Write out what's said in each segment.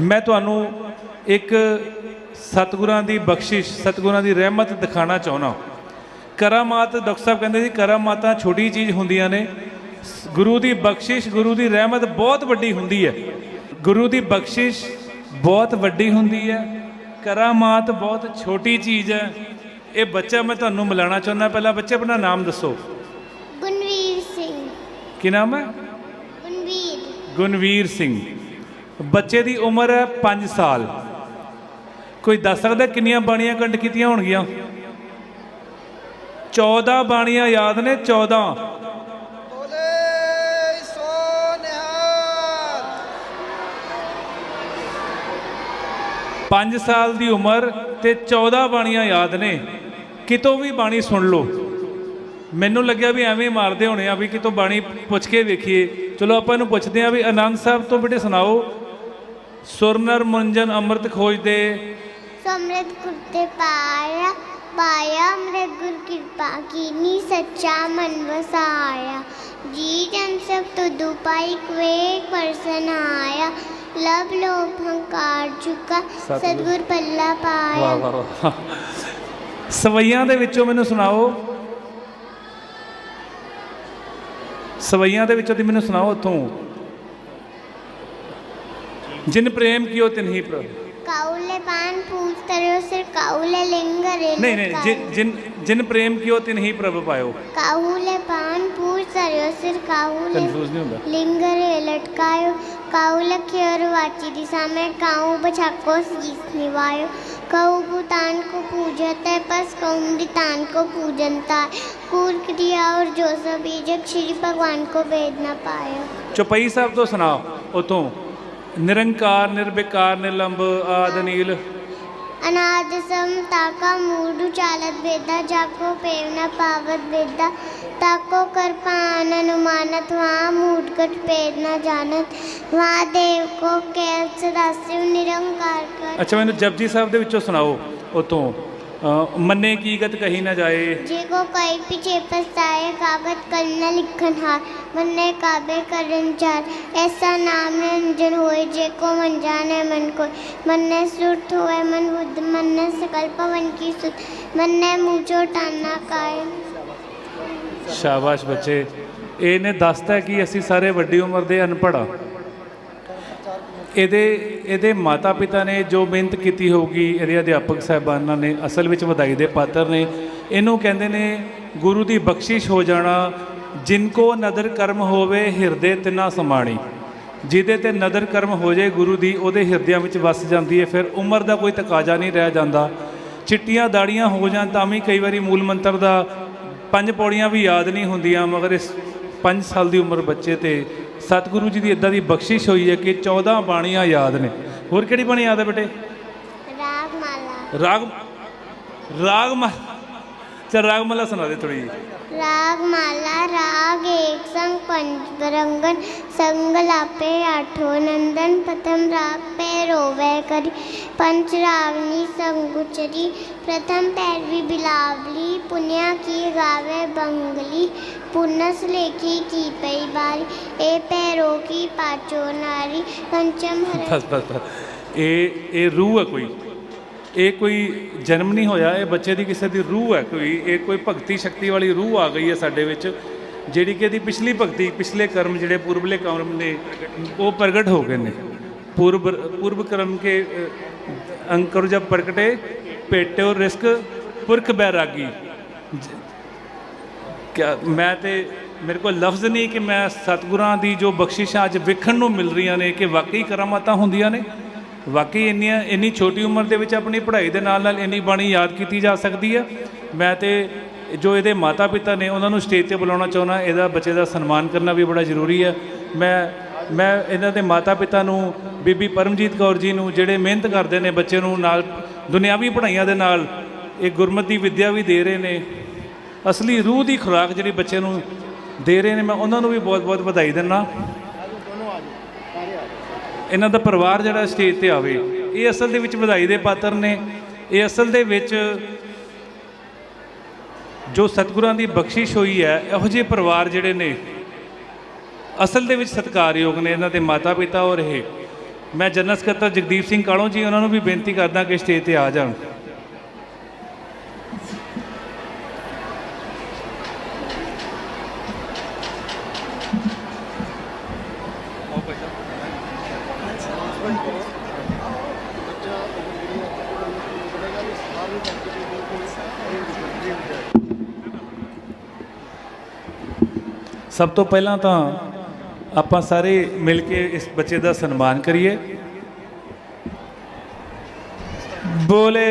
ਮੈਂ ਤੁਹਾਨੂੰ ਇੱਕ ਸਤਿਗੁਰਾਂ ਦੀ ਬਖਸ਼ਿਸ਼ ਸਤਿਗੁਰਾਂ ਦੀ ਰਹਿਮਤ ਦਿਖਾਣਾ ਚਾਹੁੰਦਾ ਕਰਾਮਾਤ ਡਾਕਟਰ ਸਾਹਿਬ ਕਹਿੰਦੇ ਸੀ ਕਰਾਮਾਤਾਂ ਛੋਟੀ ਚੀਜ਼ ਹੁੰਦੀਆਂ ਨੇ। ਗੁਰੂ ਦੀ ਬਖਸ਼ਿਸ਼ ਗੁਰੂ ਦੀ ਰਹਿਮਤ ਬਹੁਤ ਵੱਡੀ ਹੁੰਦੀ ਹੈ। ਗੁਰੂ ਦੀ ਬਖਸ਼ਿਸ਼ ਬਹੁਤ ਵੱਡੀ ਹੁੰਦੀ ਹੈ। ਕਰਾਮਾਤ ਬਹੁਤ ਛੋਟੀ ਚੀਜ਼ ਹੈ। ਇਹ ਬੱਚਾ ਮੈਂ ਤੁਹਾਨੂੰ ਮਿਲਾਣਾ ਚਾਹੁੰਦਾ। ਪਹਿਲਾਂ ਬੱਚੇ ਆਪਣਾ ਨਾਮ ਦੱਸੋ। ਗੁਣਵੀਰ ਸਿੰਘ। ਕੀ ਨਾਮ ਹੈ? ਗੁਣਵੀਰ। ਗੁਣਵੀਰ ਸਿੰਘ। ਬੱਚੇ ਦੀ ਉਮਰ ਹੈ 5 ਸਾਲ। ਕੋਈ ਦੱਸ ਸਕਦਾ ਕਿੰਨੀਆਂ ਬਾਣੀਆਂ ਕੰਠ ਕੀਤੀਆਂ ਹੋਣਗੀਆਂ? 14 ਬਾਣੀਆਂ ਯਾਦ ਨੇ 14 ਬੋਲੇ ਸੋ ਨਿਹਾਲ। 5 ਸਾਲ ਦੀ ਉਮਰ ਤੇ 14 ਬਾਣੀਆਂ ਯਾਦ ਨੇ। ਕਿਤੋਂ ਵੀ ਬਾਣੀ ਸੁਣ ਲਓ। ਮੈਨੂੰ ਲੱਗਿਆ ਵੀ ਐਵੇਂ ਮਾਰਦੇ ਹੋਣੇ ਆ ਵੀ ਕਿਤੋਂ ਬਾਣੀ ਪੁੱਛ ਕੇ ਵੇਖੀਏ। ਚਲੋ ਆਪਾਂ ਇਹਨੂੰ ਪੁੱਛਦੇ ਆ ਵੀ ਆਨੰਦ ਸਾਹਿਬ ਤੋਂ ਬੇਟੇ ਸੁਣਾਓ। ਸੁਰਨਰ ਮੁੰਜਨ ਅੰਮ੍ਰਿਤ ਖੋਜਦੇ ਸਮਰਤ ਕੁਰਤੇ ਪਾਇਆ ਪਾਇਆ ਅੰਮ੍ਰਿਤ ਗੁਰ ਕਿਰਪਾ ਕੀਨੀ ਸੱਚਾ ਮਨ ਵਸਾਇਆ। ਜੀ ਜਨ ਸਭ ਤੋਂ ਦੁਪਾਈ ਕਵੇ ਪਰਸਨ ਆਇਆ। ਲਬ ਲੋਭ ਹੰਕਾਰ ਚੁਕਾ ਸਤਿਗੁਰ। ਪੱਲਾ ਪਾਇਆ। ਵਾਹ ਵਾਹ। ਸਵਈਆਂ ਦੇ ਵਿੱਚੋਂ ਮੈਨੂੰ ਸੁਣਾਓ। ਸਵਈਆਂ ਦੇ ਵਿੱਚੋਂ ਦੀ ਮੈਨੂੰ ਸੁਣਾਓ ਉੱਥੋਂ। जिन प्रेम कियो तिन ही प्रभु काउले पान पूज तरियो सिर काउले लिंग रेल नहीं नहीं जिन जिन जिन प्रेम कियो तिन ही प्रभु पायो काउले पान पूज तरियो सिर काउले कंफ्यूज नहीं होगा लिंग रे लटकायो काउले खियर वाची दिशा में काऊ बछको सीस निवायो कऊ भूतान को पूजत है पस कौमृतान को पूजनता कूल क्रिया और जो सब बीजक श्री भगवान को भेद न पायो चौपाई साहब तो सुनाओ उतों ਨਿਰੰਕਾਰ ਨਿਰਬਿਕਾਰ ਨਿਲੰਬ ਆਦ ਅਨੀਲ। ਅਨਾਦ ਸਮ ਤਾਕਾ ਮੂਡੂ ਚਾਲਤ ਵੇਦਾ ਜਾਕੋ ਪੇਵ ਨ ਪਾਵਤ ਵੇਦਾ ਤਾਕੋ ਕਰਪਾਨ ਅਨੁਮਾਨਤ ਵਾ ਮੂਡ ਕਟ ਪੇਦ ਨ ਜਾਣਤ ਵਾ ਦੇਵ ਕੋ ਕੈਲ ਸਦਾਸਿਵ ਨਿਰੰਕਾਰ ਕਰ। ਅੱਛਾ ਮੈਨੂੰ ਜਪਜੀ ਸਾਹਿਬ ਦੇ ਵਿੱਚੋਂ ਸੁਣਾਓ ਉਤੋਂ। ਮੰਨੇ ਕੀ ਗਤ ਕਹੀ ਨਾ ਜਾਏ। ਜੇ ਕੋ ਕੋਈ ਪਿਛੇ ਪਸਾਏ ਕਾਬਤ ਕਰਨਾ ਲਿਖਨ ਹਾਰ ਮੰਨੇ ਕਾਬੇ ਕਰਨ ਚਾਰ। ਐਸਾ ਨਾਮ ਅੰਜਨ ਹੋਏ ਜੇ ਕੋ ਮਨ ਜਾਣੇ ਮਨ ਕੋ ਮੰਨੇ ਸੁਰਤ ਹੋਏ ਮਨ ਬੁੱਧ ਮੰਨੇ ਸਕਲ ਪਵਨ ਕੀ ਸੁਤ ਮੰਨੇ ਮੂਝੋ ਟਾਨਾ ਕਾਏ। ਸ਼ਾਬਾਸ਼ ਬੱਚੇ। ਇਹਨੇ ਦੱਸਤਾ ਕਿ ਅਸੀਂ ਸਾਰੇ ਵੱਡੀ ਉਮਰ ਦੇ ਅਨਪੜ੍ਹ ਆ। ਇਹਦੇ ਇਹਦੇ ਮਾਤਾ ਪਿਤਾ ਨੇ ਜੋ ਮਿਹਨਤ ਕੀਤੀ ਹੋਊਗੀ, ਇਹਦੇ ਅਧਿਆਪਕ ਸਾਹਿਬਾਨਾਂ ਨੇ ਅਸਲ ਵਿੱਚ ਵਧਾਈ ਦੇ ਪਾਤਰ ਨੇ। ਇਹਨੂੰ ਕਹਿੰਦੇ ਨੇ ਗੁਰੂ ਦੀ ਬਖਸ਼ਿਸ਼ ਹੋ ਜਾਣਾ ਜਿਨ ਕੋ ਨਦਰ ਕਰਮ ਹੋਵੇ, ਹਿਰਦੇ ਤਿਨਾ ਸਮਾਣੀ। ਜਿਹਦੇ ਤੇ ਨਦਰ ਕਰਮ ਹੋ ਜਾਏ ਗੁਰੂ ਦੀ, ਉਹਦੇ ਹਿਰਦਿਆਂ ਵਿੱਚ ਵਸ ਜਾਂਦੀ ਹੈ ਫਿਰ ਉਮਰ ਦਾ ਕੋਈ ਤਕਾਜ਼ਾ ਨਹੀਂ ਰਹਿ ਜਾਂਦਾ। ਚਿੱਟੀਆਂ ਦਾੜੀਆਂ ਹੋ ਜਾਣ ਤਾਂ ਵੀ ਕਈ ਵਾਰੀ ਮੂਲ ਮੰਤਰ ਦਾ ਪੰਜ ਪੌੜੀਆਂ ਵੀ ਯਾਦ ਨਹੀਂ ਹੁੰਦੀਆਂ, ਮਗਰ ਇਸ 5 ਸਾਲ ਦੀ ਉਮਰ ਬੱਚੇ ਤੇ ਸਤਿਗੁਰੂ ਜੀ ਦੀ ਇਦਾਂ ਦੀ ਬਖਸ਼ਿਸ਼ ਹੋਈ ਹੈ ਕਿ 14 ਬਾਣੀਆਂ ਯਾਦ ਨੇ। ਹੋਰ ਕਿਹੜੀ ਬਾਣੀ ਯਾਦ ਹੈ ਬੇਟੇ? ਰਾਗ ਮਾਲਾ ਰਾਗ ਰਾਗ ਮਾਲਾ ਚਲ ਰਾਗ ਮਾਲਾ ਸੁਣਾ ਦੇ ਥੋੜੀ ਰਾਗ ਮਾਲਾ ਰਾਗ ਏਕ ਸੰਗ ਪੰਜ ਬਰੰਗਨ ਸੰਗ ਲਾਪੇ ਆਠੋ ਨੰਦਨ ਪ੍ਰਥਮ ਰਾਗ ਪੈ ਰੋਵੇ ਕਰੀ ਪੰਚ ਰਾਗਨੀ ਸੰਗ ਉਚਰੀ ਪ੍ਰਥਮ ਪੈਰਵੀ ਬਿਲਾਵਲੀ ਪੁਨਿਆ ਕੀ ਗਾਵੇ ਬੰਗਲੀ पुनस लेखी की पई बारी ए पैरों की पाचो नारी पंचम हरे ਬਸ ਬਸ ਬਸ ਇਹ ਇਹ ਰੂਹ ਹੈ ਕੋਈ ਇਹ ਕੋਈ ਜਨਮ ਨਹੀਂ ਹੋਇਆ ਇਹ ਬੱਚੇ ਦੀ ਕਿਸੇ ਦੀ ਰੂਹ ਹੈ ਕੋਈ ਇਹ ਕੋਈ ਭਗਤੀ ਸ਼ਕਤੀ ਵਾਲੀ ਰੂਹ ਆ ਗਈ ਹੈ ਸਾਡੇ ਵਿੱਚ ਜਿਹੜੀ ਕਿ ਇਹਦੀ ਪਿਛਲੀ ਭਗਤੀ ਪਿਛਲੇ ਕਰਮ ਜਿਹੜੇ ਪੂਰਬਲੇ ਕਰਮ ਨੇ ਉਹ ਪ੍ਰਗਟ ਹੋ ਗਏ ਨੇ ਪੂਰਬ ਪੂਰਬ ਕਰਮ ਕੇ ਅ, ਅੰਕੁਰ ਜਬ ਪ੍ਰਗਟੇ ਪੇਟਿਓ ਰਿਸਕ ਪੁਰਖ ਬੈਰਾਗੀ ਕਿਆ ਮੈਂ ਤੇ ਮੇਰੇ ਕੋਲ ਲਫ਼ਜ਼ ਨਹੀਂ ਕਿ ਮੈਂ ਸਤਿਗੁਰਾਂ ਦੀ ਜੋ ਬਖਸ਼ਿਸ਼ਾਂ ਅੱਜ ਵੇਖਣ ਨੂੰ ਮਿਲ ਰਹੀਆਂ ਨੇ ਕਿ ਵਾਕਈ ਕਰਾਮਾਤਾਂ ਹੁੰਦੀਆਂ ਨੇ, ਵਾਕਈ ਇੰਨੀਆਂ, ਇੰਨੀ ਛੋਟੀ ਉਮਰ ਦੇ ਵਿੱਚ ਆਪਣੀ ਪੜ੍ਹਾਈ ਦੇ ਨਾਲ ਨਾਲ ਇੰਨੀ ਬਾਣੀ ਯਾਦ ਕੀਤੀ ਜਾ ਸਕਦੀ ਹੈ ਮੈਂ ਤੇ ਜੋ ਇਹਦੇ ਮਾਤਾ ਪਿਤਾ ਨੇ ਉਹਨਾਂ ਨੂੰ ਸਟੇਜ ਤੇ ਬੁਲਾਉਣਾ ਚਾਹੁੰਦਾ, ਇਹਦਾ ਬੱਚੇ ਦਾ ਸਨਮਾਨ ਕਰਨਾ ਵੀ ਬੜਾ ਜ਼ਰੂਰੀ ਹੈ ਮੈਂ ਮੈਂ ਇਹਨਾਂ ਦੇ ਮਾਤਾ ਪਿਤਾ ਨੂੰ, ਬੀਬੀ ਪਰਮਜੀਤ ਕੌਰ ਜੀ ਨੂੰ ਜਿਹੜੇ ਮਿਹਨਤ ਕਰਦੇ ਨੇ ਬੱਚੇ ਨੂੰ ਨਾਲ ਦੁਨਿਆਵੀ ਪੜ੍ਹਾਈਆਂ ਦੇ ਨਾਲ, ਇਹ ਗੁਰਮਤਿ ਦੀ ਵਿੱਦਿਆ ਵੀ ਦੇ ਰਹੇ ਨੇ। ਅਸਲੀ ਰੂਹ ਦੀ ਖੁਰਾਕ ਜਿਹੜੀ ਬੱਚੇ ਨੂੰ ਦੇ ਰਹੇ ਨੇ, ਮੈਂ ਉਹਨਾਂ ਨੂੰ ਵੀ ਬਹੁਤ-ਬਹੁਤ ਵਧਾਈ ਦਿੰਦਾ। ਇਹਨਾਂ ਦਾ ਪਰਿਵਾਰ ਜਿਹੜਾ ਸਟੇਜ ਤੇ ਆਵੇ, ਇਹ ਅਸਲ ਦੇ ਵਿੱਚ ਵਧਾਈ ਦੇ ਪਾਤਰ ਨੇ। ਇਹ ਅਸਲ ਦੇ ਵਿੱਚ ਜੋ ਸਤਿਗੁਰਾਂ ਦੀ ਬਖਸ਼ਿਸ਼ ਹੋਈ ਹੈ, ਇਹੋ ਜਿਹੇ ਪਰਿਵਾਰ ਜਿਹੜੇ ਨੇ, ਅਸਲ ਦੇ ਵਿੱਚ ਸਤਿਕਾਰਯੋਗ ਨੇ ਇਹਨਾਂ ਦੇ ਮਾਤਾ ਪਿਤਾ ਔਰ ਇਹ। ਮੈਂ ਜਨਰਲ ਸਕੱਤਰ ਜਗਦੀਪ ਸਿੰਘ ਕਾਲੋਂ ਜੀ, ਉਹਨਾਂ ਨੂੰ ਵੀ ਬੇਨਤੀ ਕਰਦਾ ਕਿ ਸਟੇਜ ਤੇ ਆ ਜਾਣ। ਸਭ ਤੋਂ ਪਹਿਲਾਂ ਤਾਂ ਆਪਾਂ ਸਾਰੇ ਮਿਲ ਕੇ ਇਸ ਬੱਚੇ ਦਾ ਸਨਮਾਨ ਕਰੀਏ। ਬੋਲੇ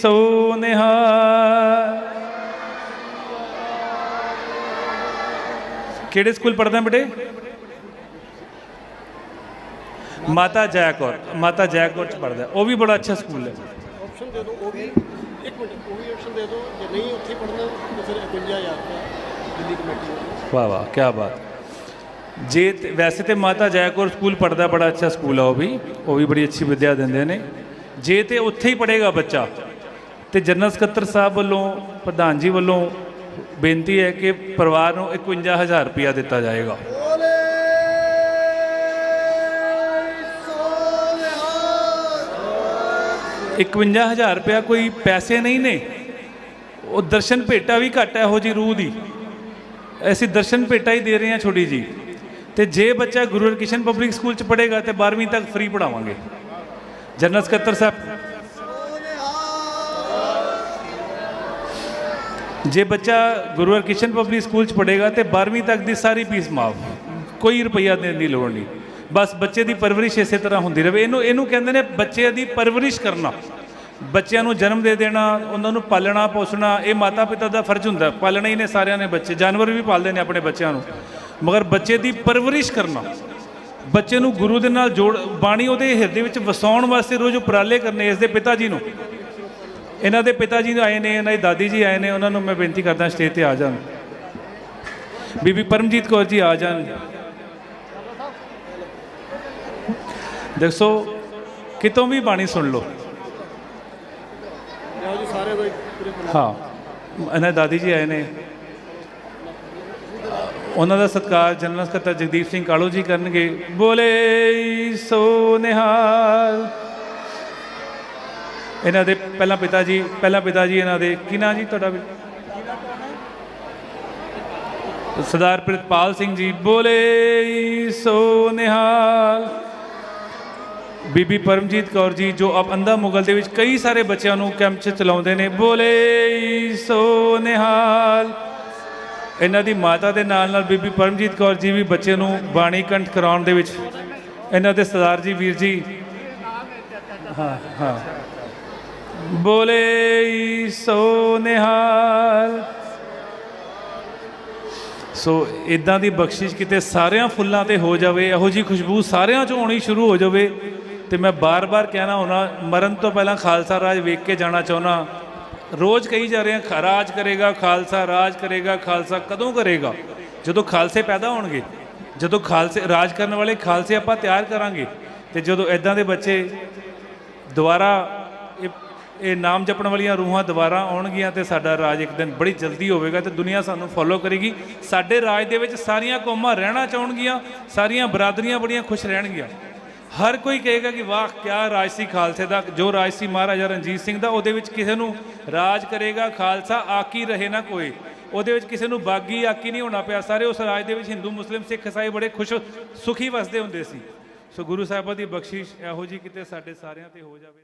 ਸੋ ਨਿਹਾਲ ਕਿਹੜੇ ਸਕੂਲ ਪੜ੍ਹਦਾ ਬੇਟੇ? ਮਾਤਾ ਜੈ ਕੌਰ ਮਾਤਾ ਜੈ ਕੌਰ ਚ ਪੜ੍ਹਦਾ ਉਹ ਵੀ ਬੜਾ ਅੱਛਾ ਸਕੂਲ ਹੈ। ਆਪਸ਼ਨ ਦੇ ਦਿਓ, ਉਹ ਵੀ, ਇੱਕ ਮਿੰਟ, ਉਹ ਵੀ ਆਪਸ਼ਨ ਦੇ ਦਿਓ। ਜੇ ਨਹੀਂ, ਉੱਥੇ ਪੜ੍ਹਨਾ ਤਾਂ ਫਿਰ 51000 ਰੁਪਇਆ। ਦਿੱਲੀ ਕਮੇਟੀ ਵੱਲੋਂ। ਵਾਹ ਵਾਹ ਕੀ ਬਾਤ। ਜੇ ਵੈਸੇ ਤੇ ਮਾਤਾ ਜੈਕੌਰ ਸਕੂਲ ਪੜਦਾ ਬੜਾ ਅੱਛਾ ਸਕੂਲ ਆ ਉਹ ਵੀ। ਉਹ ਵੀ ਬੜੀ ਅੱਛੀ ਵਿਦਿਆ ਦਿੰਦੇ ਨੇ। ਜੇ ਤੇ ਉੱਥੇ ਹੀ ਪੜੇਗਾ ਬੱਚਾ ਤੇ ਜਨਰਲ ਸਕੱਤਰ ਸਾਹਿਬ ਵੱਲੋਂ ਪ੍ਰਧਾਨ ਜੀ ਵੱਲੋਂ ਬੇਨਤੀ ਹੈ ਕਿ ਪਰਿਵਾਰ ਨੂੰ 51000 ਰੁਪਇਆ ਦਿੱਤਾ ਜਾਏਗਾ। 51000 ਰੁਪਇਆ ਕੋਈ ਪੈਸੇ ਨਹੀਂ ਨੇ। ਉਹ ਦਰਸ਼ਨ ਭੇਟਾ ਵੀ ਘੱਟ ਹੈ ਇਹੋ ਜੀ ਰੂਹ ਦੀ। ਅਸੀਂ ਦਰਸ਼ਨ ਭੇਟਾ ਹੀ ਦੇ ਰਹੇ ਹਾਂ ਛੋਟੀ ਜੀ। ਤੇ ਜੇ ਬੱਚਾ ਗੁਰੂ ਹਰਕ੍ਰਿਸ਼ਨ ਪਬਲਿਕ ਸਕੂਲ ਚ ਪੜ੍ਹੇਗਾ ਤੇ 12ਵੀਂ ਤੱਕ ਫ੍ਰੀ ਪੜਾਵਾਂਗੇ ਜਨਰਲ ਸਕੱਤਰ ਸਾਹਿਬ। ਜੇ ਬੱਚਾ ਗੁਰੂ ਹਰਕ੍ਰਿਸ਼ਨ ਪਬਲਿਕ ਸਕੂਲ ਚ ਪੜ੍ਹੇਗਾ ਤੇ 12ਵੀਂ ਤੱਕ ਦੀ ਸਾਰੀ ਫੀਸ ਮਾਫ। ਕੋਈ ਰੁਪਈਆ ਦੇਣ ਦੀ ਲੋੜ ਨਹੀਂ। ਬਸ ਬੱਚੇ ਦੀ ਪਰਵਰਿਸ਼ ਇਸੇ ਤਰ੍ਹਾਂ ਹੁੰਦੀ ਰਹੇ ਇਹਨੂੰ ਇਹਨੂੰ ਕਹਿੰਦੇ ਨੇ ਬੱਚੇ ਦੀ ਪਰਵਰਿਸ਼ ਕਰਨਾ। ਬੱਚਿਆਂ ਨੂੰ ਜਨਮ ਦੇ ਦੇਣਾ, ਉਹਨਾਂ ਨੂੰ ਪਾਲਣਾ, ਪੋਸਣਾ, ਇਹ ਮਾਤਾ ਪਿਤਾ ਦਾ ਫਰਜ਼ ਹੁੰਦਾ। ਪਾਲਣਾ ਹੀ ਨੇ ਸਾਰਿਆਂ ਨੇ ਬੱਚੇ। ਜਾਨਵਰ ਵੀ ਪਾਲਦੇ ਨੇ ਆਪਣੇ ਬੱਚਿਆਂ ਨੂੰ। ਮਗਰ ਬੱਚੇ ਦੀ ਪਰਵਰਿਸ਼ ਕਰਨਾ। ਬੱਚੇ ਨੂੰ ਗੁਰੂ ਦੇ ਨਾਲ ਜੋੜ, ਬਾਣੀ ਉਹਦੇ ਹਿਰਦੇ ਵਿੱਚ ਵਸਾਉਣ ਵਾਸਤੇ ਰੋਜ਼ ਉਪਰਾਲੇ ਕਰਨੇ ਇਸ ਦੇ ਪਿਤਾ ਜੀ ਨੂੰ। ਇਹਨਾਂ ਦੇ ਪਿਤਾ ਜੀ ਆਏ ਨੇ, ਇਹਨਾਂ ਦੀ ਦਾਦੀ ਜੀ ਆਏ ਨੇ, ਉਹਨਾਂ ਨੂੰ ਮੈਂ ਬੇਨਤੀ ਕਰਦਾ ਸਟੇਜ ਤੇ ਆ ਜਾਣ। ਬੀਬੀ ਪਰਮਜੀਤ ਕੌਰ ਜੀ ਆ ਜਾਣ। ਦੇਖੋ, ਕਿਤੋਂ ਵੀ ਬਾਣੀ ਸੁਣ ਲਓ ਇਹੋ ਜੀ ਸਾਰੇ ਦਾ ਹੀ ਪੂਰੇ ਬਣਾ ਹਾਂ। ਇਹਨਾਂ ਦੇ ਦਾਦੀ ਜੀ ਆਏ ਨੇ। ਉਹਨਾਂ ਦਾ ਸਤਿਕਾਰ ਜਨਰਲ ਸਕੱਤਰ ਜਗਦੀਪ ਸਿੰਘ ਕਾਲੂ ਜੀ ਕਰਨਗੇ। ਬੋਲੇ ਸੋ ਨਿਹਾਲ। ਇਹਨਾਂ ਦੇ ਪਹਿਲਾਂ ਪਿਤਾ ਜੀ, ਪਹਿਲਾਂ ਪਿਤਾ ਜੀ ਇਹਨਾਂ ਦੇ ਕੀ ਨਾਂ ਜੀ ਤੁਹਾਡਾ ਸਰਦਾਰ ਪ੍ਰਿਤਪਾਲ ਸਿੰਘ ਜੀ। ਬੋਲੇ ਸੋ ਨਿਹਾਲ। ਬੀਬੀ ਪਰਮਜੀਤ ਕੌਰ ਜੀ, ਜੋ ਆਪ ਅੰਧਾ ਮੁਗਲ ਦੇ ਵਿੱਚ ਕਈ ਸਾਰੇ ਬੱਚਿਆਂ ਨੂੰ ਕੈਂਪ 'ਚ ਚਲਾਉਂਦੇ ਨੇ, ਬੋਲੇ ਸੋ ਨਿਹਾਲ। ਇਹਨਾਂ ਦੀ ਮਾਤਾ ਦੇ ਨਾਲ ਨਾਲ ਬੀਬੀ ਪਰਮਜੀਤ ਕੌਰ ਜੀ ਵੀ ਬੱਚੇ ਨੂੰ ਬਾਣੀ ਕੰਠ ਕਰਾਉਣ ਦੇ ਵਿੱਚ, ਇਹਨਾਂ ਦੇ ਸਰਦਾਰ ਜੀ ਵੀਰ ਜੀ। ਹਾਂ ਹਾਂ। ਬੋਲੇ ਸੋ ਨਿਹਾਲ। ਸੋ ਇਦਾਂ ਦੀ ਬਖਸ਼ਿਸ਼ ਕਿਤੇ ਸਾਰਿਆਂ ਫੁੱਲਾਂ ਤੇ ਹੋ ਜਾਵੇ, ਇਹੋ ਜੀ ਖੁਸ਼ਬੂ ਸਾਰਿਆਂ 'ਚ ਆਉਣੀ ਸ਼ੁਰੂ ਹੋ ਜਾਵੇ ਤੇ ਮੈਂ ਬਾਰ-ਬਾਰ ਕਹਿਣਾ ਹੋਣਾ, ਮਰਨ ਤੋਂ ਪਹਿਲਾਂ ਖਾਲਸਾ ਰਾਜ ਵੇਖ ਕੇ ਜਾਣਾ ਚਾਹੁੰਦਾ ਰੋਜ਼ ਕਹੀ ਜਾ ਰਹੇ ਹਾਂ ਰਾਜ ਕਰੇਗਾ, ਖਾਲਸਾ ਰਾਜ ਕਰੇਗਾ, ਖਾਲਸਾ ਕਦੋਂ ਕਰੇਗਾ? ਜਦੋਂ ਖਾਲਸੇ ਪੈਦਾ ਹੋਣਗੇ, ਜਦੋਂ ਖਾਲਸੇ, ਰਾਜ ਕਰਨ ਵਾਲੇ ਖਾਲਸੇ ਆਪਾਂ ਤਿਆਰ ਕਰਾਂਗੇ, ਤੇ ਜਦੋਂ ਇਦਾਂ ਦੇ ਬੱਚੇ ਦੁਬਾਰਾ ਇਹ ਇਹ ਨਾਮ ਜਪਣ ਵਾਲੀਆਂ ਰੂਹਾਂ ਦੁਬਾਰਾ ਆਉਣਗੀਆਂ ਤੇ ਸਾਡਾ ਰਾਜ ਇੱਕ ਦਿਨ ਬੜੀ ਜਲਦੀ ਹੋਵੇਗਾ ਤੇ ਦੁਨੀਆ ਸਾਨੂੰ ਫੋਲੋ ਕਰੇਗੀ। ਸਾਡੇ ਰਾਜ ਦੇ ਵਿੱਚ ਸਾਰੀਆਂ ਕੌਮਾਂ ਰਹਿਣਾ ਚਾਹਣਗੀਆਂ, ਸਾਰੀਆਂ ਬਰਾਦਰੀਆਂ ਬੜੀਆਂ ਖੁਸ਼ ਰਹਿਣਗੀਆਂ। ਹਰ ਕੋਈ ਕਹੇਗਾ ਕਿ ਵਾਹ, ਕਿਆ ਰਾਜ ਸੀ ਖਾਲਸੇ ਦਾ, ਜੋ ਰਾਜ ਸੀ ਮਹਾਰਾਜਾ ਰਣਜੀਤ ਸਿੰਘ ਦਾ, ਉਹਦੇ ਵਿੱਚ ਕਿਸੇ ਨੂੰ ਰਾਜ ਕਰੇਗਾ ਖਾਲਸਾ, ਆਕੀ ਰਹੇ ਨਾ ਕੋਈ। ਉਹਦੇ ਵਿੱਚ ਕਿਸੇ ਨੂੰ ਬਾਗੀ ਆਕੀ ਨਹੀਂ ਹੋਣਾ ਪਿਆ। ਸਾਰੇ ਉਸ ਰਾਜ ਦੇ ਵਿੱਚ ਹਿੰਦੂ, ਮੁਸਲਿਮ, ਸਿੱਖ ਇਸਾਈ ਬੜੇ ਖੁਸ਼, ਸੁਖੀ ਵਸਦੇ ਹੁੰਦੇ ਸੀ। ਸੋ ਗੁਰੂ ਸਾਹਿਬਾਂ ਦੀ ਬਖਸ਼ਿਸ਼ ਇਹੋ ਜੀ ਕਿਤੇ ਸਾਡੇ ਸਾਰਿਆਂ ਤੇ ਹੋ ਜਾਵੇ।